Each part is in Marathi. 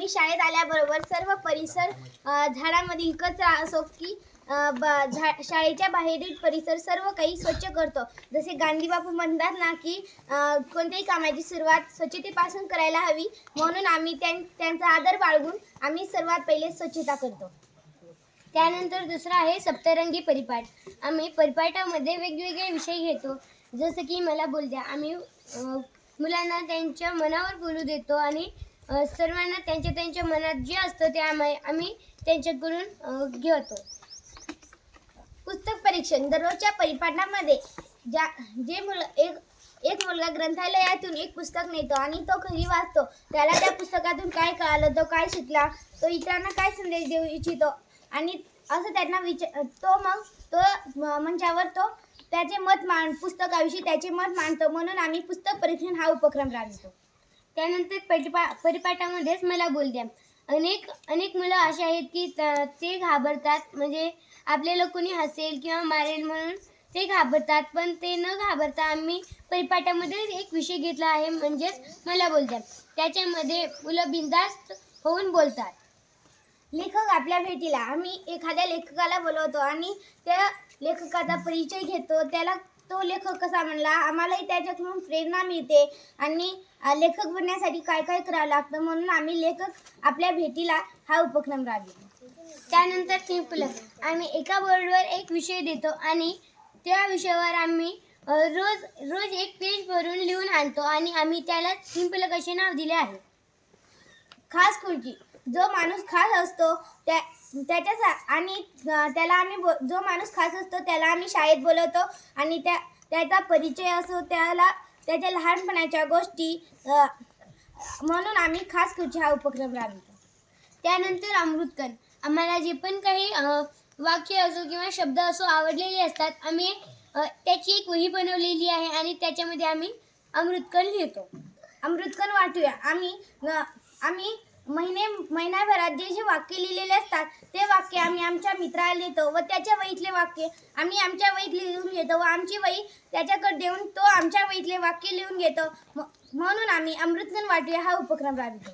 आम्ही शाळेत आल्याबरोबर सर्व परिसर झाडामधील कचरा असो की झा- शाळेच्या बाहेरील परिसर सर्व काही स्वच्छ करतो. जसे गांधी बापू म्हणतात ना की कोणत्याही कामाची सुरुवात स्वच्छतेपासून करायला हवी म्हणून आम्ही त्यां त्यांचा आदर बाळगून आम्ही सर्वात पहिले स्वच्छता करतो. त्यानंतर दुसरा आहे सप्तरंगी परिपाठ. आम्ही परिपाठामध्ये वेगवेगळे विषय घेतो. जसं की मला बोल द्या. आम्ही मुलांना त्यांच्या मनावर बोलू देतो आणि सर्वांना त्यांच्या त्यांच्या मनात जे असतं ते आम्ही आम्ही त्यांच्याकडून घेतो. पुस्तक परीक्षण दररोजच्या परिपाठामध्ये ज्या जे मुलं एक एक मुलगा ग्रंथालयातून एक पुस्तक नेतो आणि तो घरी वाचतो त्याला त्या पुस्तकातून काय कळालं तो काय शिकला तो इतरांना काय संदेश देऊ इच्छितो आणि असं त्यांना विचार तो मग तो मंचावर तो त्याचे मत मांड पुस्तकाविषयी त्याचे मत मांडतो. म्हणून आम्ही पुस्तक परीक्षण हा उपक्रम राबवतो. त्यानंतर परिपा परिपाठामध्येच मला बोल द्या. अनेक अनेक मुलं अशी आहेत की त- ते घाबरतात. म्हणजे आपल्याला कोणी हसेल किंवा मारेल म्हणून ते घाबरतात पण ते न घाबरता आम्ही परिपाठामध्ये एक विषय घेतला आहे. म्हणजेच मला बोल द्या. त्याच्यामध्ये मुलं बिंदास्त होऊन बोलतात. लेखक आपल्या भेटीला आम्ही एखाद्या लेखकाला बोलवतो आणि त्या लेखकाचा परिचय घेतो. त्याला तो लेखक कसा म्हणला? आम्हालाही त्याच्याकडून प्रेरणा मिळते. आणि लेखक बनण्यासाठी काय काय करावं लागतं म्हणून आम्ही लेखक आपल्या भेटीला हा उपक्रम राबवतो. त्यानंतर थिंपलक आम्ही एका बोर्डवर एक विषय देतो आणि त्या विषयावर आम्ही रोज रोज एक पेज भरून लिहून आणतो आणि आम्ही त्याला थिंपलक असे नाव दिले आहे. खास खुर्ची. जो माणूस खास असतो त्या त्याच्या सा- आणि त्याला आम्ही बो जो माणूस खास असतो त्याला आम्ही शाळेत बोलवतो. आणि त्या त्याचा परिचय असो त्याला त्याच्या लहानपणाच्या गोष्टी म्हणून आम्ही खास खुर्ची हा उपक्रम राबवतो. त्यानंतर अमृतकण. आम्हाला जे पण काही वाक्य असो किंवा शब्द असो आवडलेले असतात आम्ही त्याची एक वही बनवलेली आहे आणि त्याच्यामध्ये आम्ही अमृतकण लिहितो. अमृतकण वाटूया. आम्ही आम्ही महिने महिन्याभरात जे जे वाक्य लिहिलेले असतात ते वाक्य आम्ही आमच्या मित्राला देतो व त्याच्या वहीतले वाक्य आम्ही आमच्या वहीत लिहून घेतो व आमची वही त्याच्याकडे देऊन तो आमच्या वहीतले वाक्य लिहून घेतो. म- म्हणून आम्ही अमृतगण वाटूया हा उपक्रम राबवतो.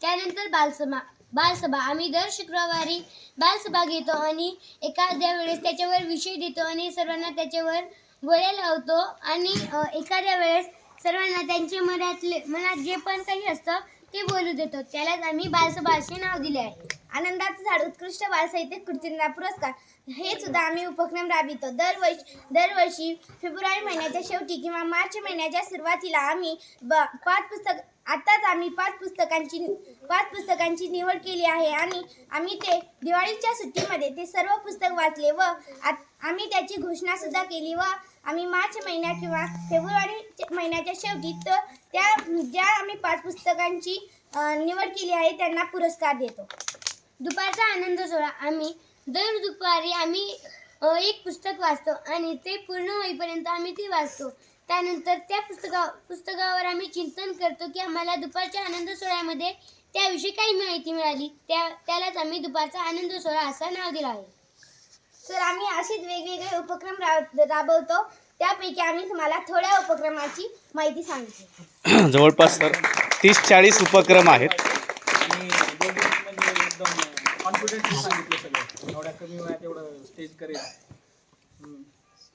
त्यानंतर बालसभा बालसभा आम्ही दर शुक्रवारी बालसभा घेतो आणि एखाद्या वेळेस त्याच्यावर विषय देतो आणि सर्वांना त्याच्यावर गोळ्या लावतो आणि एखाद्या वेळेस सर्वांना त्यांच्या मनातले मनात जे पण काही असतं ते बोलू देतो. त्यालाच आम्ही बालसभा नाव दिले आहे आनंदाचं झाड उत्कृष्ट बालसाहित्य कृतींना पुरस्कार हे सुद्धा आम्ही उपक्रम राबवितो. दरवर्षी दरवर्षी फेब्रुवारी महिन्याच्या शेवटी किंवा मार्च महिन्याच्या सुरुवातीला आम्ही ब पाच पुस्तक आत्ताच आम्ही पाच पुस्तकांची पाच पुस्तकांची निवड केली आहे आणि आम्ही ते दिवाळीच्या सुट्टीमध्ये ते सर्व पुस्तक वाचले व आत- आम्ही त्याची घोषणा सुद्धा केली व आम्ही मार्च महिन्यात किंवा फेब्रुवारी महिन्याच्या शेवटी तर त्या ज्या आम्ही पाच पुस्तकांची निवड केली आहे त्यांना पुरस्कार देतो. दुपारचा आनंद सोहळा आम्ही दर दुपारी आम्ही एक पुस्तक वाचतो आणि ते पूर्ण होईपर्यंत आम्ही ते वाचतो. त्यानंतर त्या पुस्तका पुस्तकावर आम्ही चिंतन करतो की आम्हाला दुपारच्या आनंद सोहळ्यामध्ये त्याविषयी काही माहिती मिळाली. त्या त्यालाच आम्ही दुपारचा आनंद सोहळा असं नाव दिलं आहे. तर आम्ही असेच वेगवेगळे उपक्रम रा- राबवतो. त्यापैकी आम्ही तुम्हाला थोड्या उपक्रमाची माहिती सांगितली जवळपास तर तीस चाळीस उपक्रम आहेत. आणि दोघे म्हणजे एकदम कॉन्फिडेंटली सांगितलं सगळं. एवढ्या कमी वयात एवढं स्टेज करेल. हम्म.